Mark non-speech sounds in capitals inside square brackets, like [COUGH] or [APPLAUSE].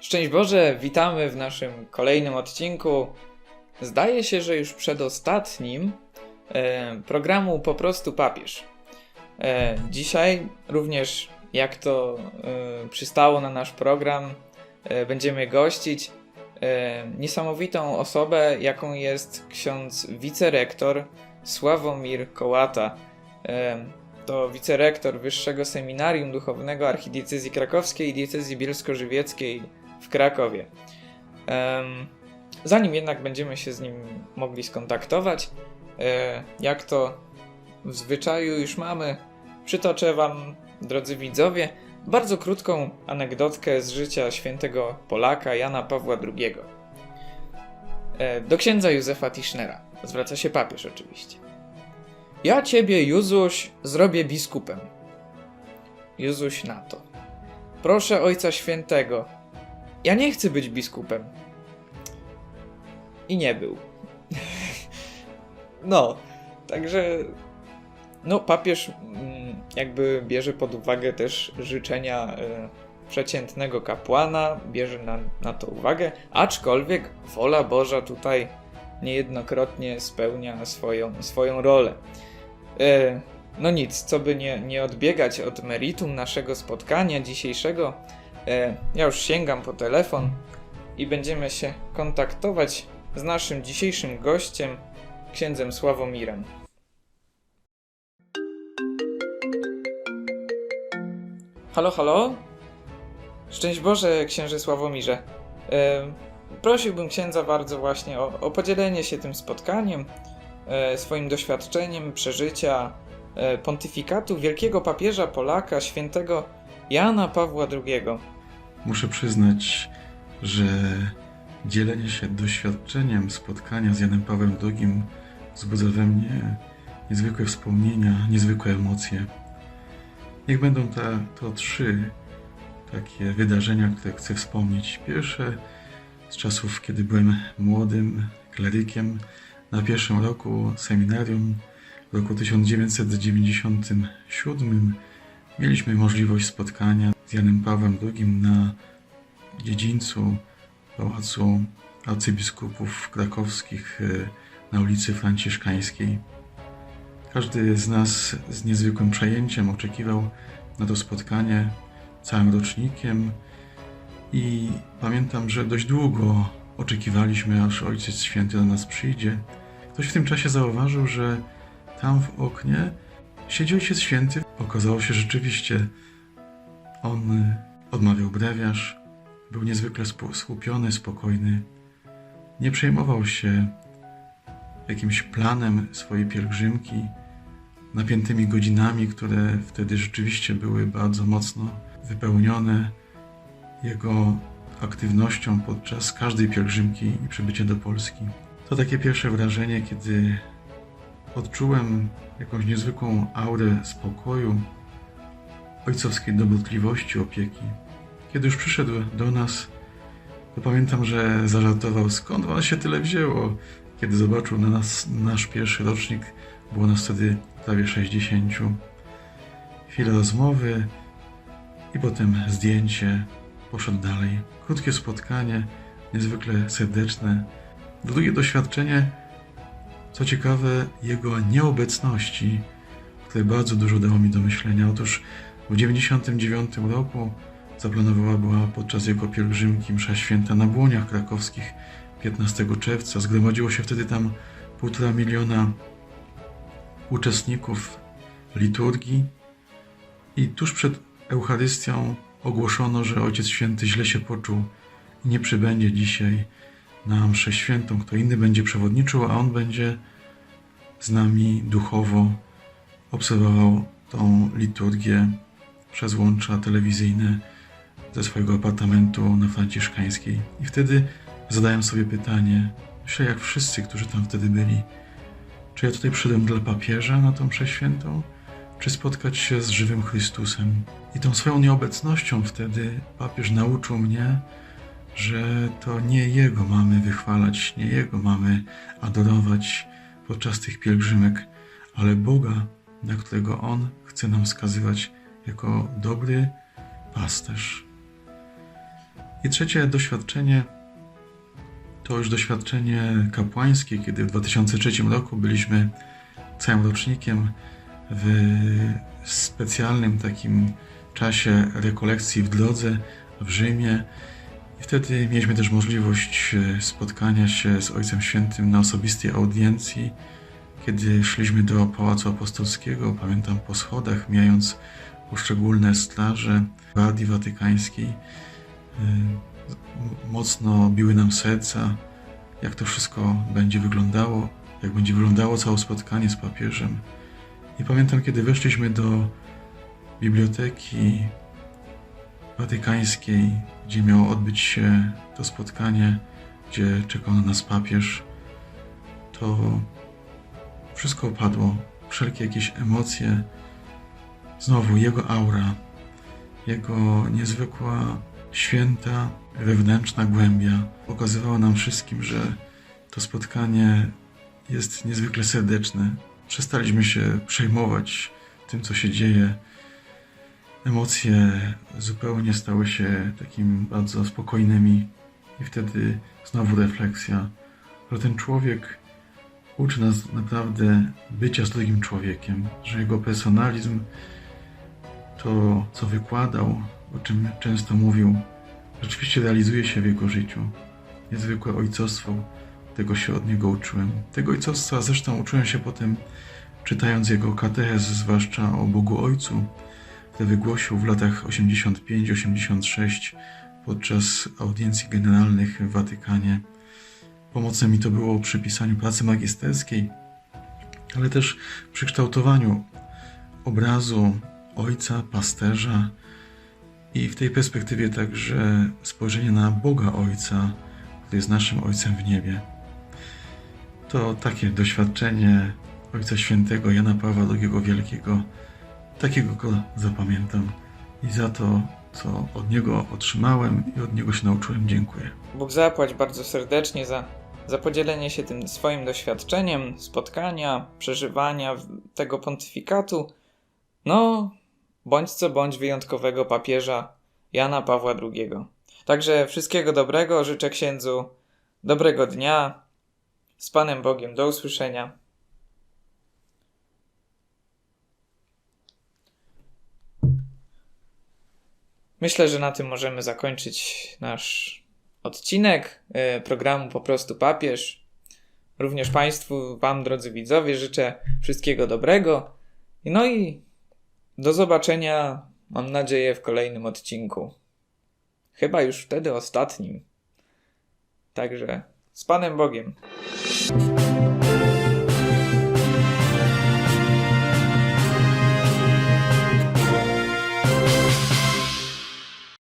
Szczęść Boże, witamy w naszym kolejnym odcinku. Zdaje się, że już przedostatnim e, programu Po prostu papież. E, dzisiaj również, jak to e, przystało na nasz program, e, będziemy gościć niesamowitą osobę, jaką jest ksiądz wicerektor Sławomir Kołata. To wicerektor Wyższego Seminarium Duchownego Archidiecezji Krakowskiej i Diecezji Bielsko-Żywieckiej w Krakowie. Zanim jednak będziemy się z nim mogli skontaktować, e, jak to w zwyczaju już mamy, przytoczę Wam, drodzy widzowie, bardzo krótką anegdotkę z życia świętego Polaka Jana Pawła II. E, Do księdza Józefa Tischnera. Zwraca się papież oczywiście. Ja ciebie, Józuś, zrobię biskupem. Józuś na to. Proszę Ojca Świętego, ja nie chcę być biskupem. I nie był. [LAUGHS] no, także. No, papież mm, jakby bierze pod uwagę też życzenia e, przeciętnego kapłana, bierze na, na to uwagę, aczkolwiek wola Boża tutaj niejednokrotnie spełnia swoją, swoją rolę. E, no nic, co by nie, nie odbiegać od meritum naszego spotkania dzisiejszego, E, Ja już sięgam po telefon i będziemy się kontaktować z naszym dzisiejszym gościem, księdzem Sławomirem. Halo, halo? Szczęść Boże, księże Sławomirze. E, prosiłbym księdza bardzo właśnie o, o podzielenie się tym spotkaniem, e, swoim doświadczeniem przeżycia e, pontyfikatu wielkiego papieża Polaka, świętego Jana Pawła II. Muszę przyznać, że dzielenie się doświadczeniem spotkania z Janem Pawłem II wzbudza we mnie niezwykłe wspomnienia, niezwykłe emocje. Niech będą te, to trzy takie wydarzenia, które chcę wspomnieć. Pierwsze z czasów, kiedy byłem młodym klerykiem na pierwszym roku seminarium w roku 1997 mieliśmy możliwość spotkania z Janem Pawłem II na dziedzińcu Pałacu Arcybiskupów Krakowskich e, na ulicy Franciszkańskiej. Każdy z nas z niezwykłym przejęciem oczekiwał na to spotkanie całym rocznikiem i pamiętam, że dość długo oczekiwaliśmy, aż Ojciec Święty do nas przyjdzie. Ktoś w tym czasie zauważył, że tam w oknie siedzi Ojciec Święty. Okazało się rzeczywiście, on odmawiał brewiarz, był niezwykle skupiony, spokojny. Nie przejmował się jakimś planem swojej pielgrzymki, napiętymi godzinami, które wtedy rzeczywiście były bardzo mocno wypełnione jego aktywnością podczas każdej pielgrzymki i przybycia do Polski. To takie pierwsze wrażenie, kiedy odczułem jakąś niezwykłą aurę spokoju, ojcowskiej dobrotliwości, opieki. Kiedy już przyszedł do nas, to pamiętam, że zażartował, skąd wam się tyle wzięło. Kiedy zobaczył na nas nasz pierwszy rocznik, było nas wtedy prawie 60. Chwila rozmowy i potem zdjęcie. Poszedł dalej. Krótkie spotkanie, niezwykle serdeczne. Drugie doświadczenie, co ciekawe, jego nieobecności, które bardzo dużo dało mi do myślenia. Otóż w 1999 roku zaplanowana była podczas jego pielgrzymki msza święta na Błoniach Krakowskich 15 czerwca. Zgromadziło się wtedy tam półtora miliona uczestników liturgii i tuż przed Eucharystią ogłoszono, że Ojciec Święty źle się poczuł i nie przybędzie dzisiaj na mszę świętą. Kto inny będzie przewodniczył, a on będzie z nami duchowo obserwował tą liturgię przez łącza telewizyjne ze swojego apartamentu na Franciszkańskiej. I wtedy zadałem sobie pytanie, myślę jak wszyscy, którzy tam wtedy byli, czy ja tutaj przyszedłem dla papieża na tą mszę świętą, czy spotkać się z żywym Chrystusem. I tą swoją nieobecnością wtedy papież nauczył mnie, że to nie Jego mamy wychwalać, nie Jego mamy adorować, podczas tych pielgrzymek, ale Boga, na którego On chce nam wskazywać jako dobry pasterz. I trzecie doświadczenie to już doświadczenie kapłańskie, kiedy w 2003 roku byliśmy całym rocznikiem w specjalnym takim czasie rekolekcji w drodze w Rzymie. I wtedy mieliśmy też możliwość e, spotkania się z Ojcem Świętym na osobistej audiencji, kiedy szliśmy do Pałacu Apostolskiego, pamiętam po schodach, mijając poszczególne straże Gwardii Watykańskiej. Mocno biły nam serca, jak to wszystko będzie wyglądało, jak będzie wyglądało całe spotkanie z papieżem. I pamiętam, kiedy weszliśmy do biblioteki watykańskiej, gdzie miało odbyć się to spotkanie, gdzie czekał na nas papież, to wszystko opadło. Wszelkie jakieś emocje, znowu jego aura, jego niezwykła, święta, wewnętrzna głębia pokazywała nam wszystkim, że to spotkanie jest niezwykle serdeczne. Przestaliśmy się przejmować tym, co się dzieje. Emocje zupełnie stały się takim bardzo spokojnymi, i wtedy znowu refleksja, że ten człowiek uczy nas naprawdę bycia z drugim człowiekiem, że jego personalizm, to co wykładał, o czym często mówił, rzeczywiście realizuje się w jego życiu. Niezwykłe ojcostwo, tego się od niego uczyłem. Tego ojcostwa zresztą uczyłem się potem, czytając jego katechez, zwłaszcza o Bogu Ojcu, który wygłosił w latach 85-86 podczas audiencji generalnych w Watykanie. Pomocne mi to było przy pisaniu pracy magisterskiej, ale też przy kształtowaniu obrazu ojca, pasterza i w tej perspektywie także spojrzenie na Boga Ojca, który jest naszym Ojcem w niebie. To takie doświadczenie Ojca Świętego Jana Pawła II Wielkiego, takiego go zapamiętam i za to, co od niego otrzymałem i od niego się nauczyłem, dziękuję. Bóg zapłać bardzo serdecznie za, za podzielenie się tym swoim doświadczeniem, spotkania, przeżywania tego pontyfikatu. No, bądź co bądź wyjątkowego papieża Jana Pawła II. Także wszystkiego dobrego, życzę księdzu dobrego dnia. Z Panem Bogiem, do usłyszenia. Myślę, że na tym możemy zakończyć nasz odcinek e, programu Po prostu Papież. Również Państwu, Wam, drodzy widzowie, życzę wszystkiego dobrego. No i do zobaczenia, mam nadzieję, w kolejnym odcinku. Chyba już wtedy ostatnim. Także z Panem Bogiem.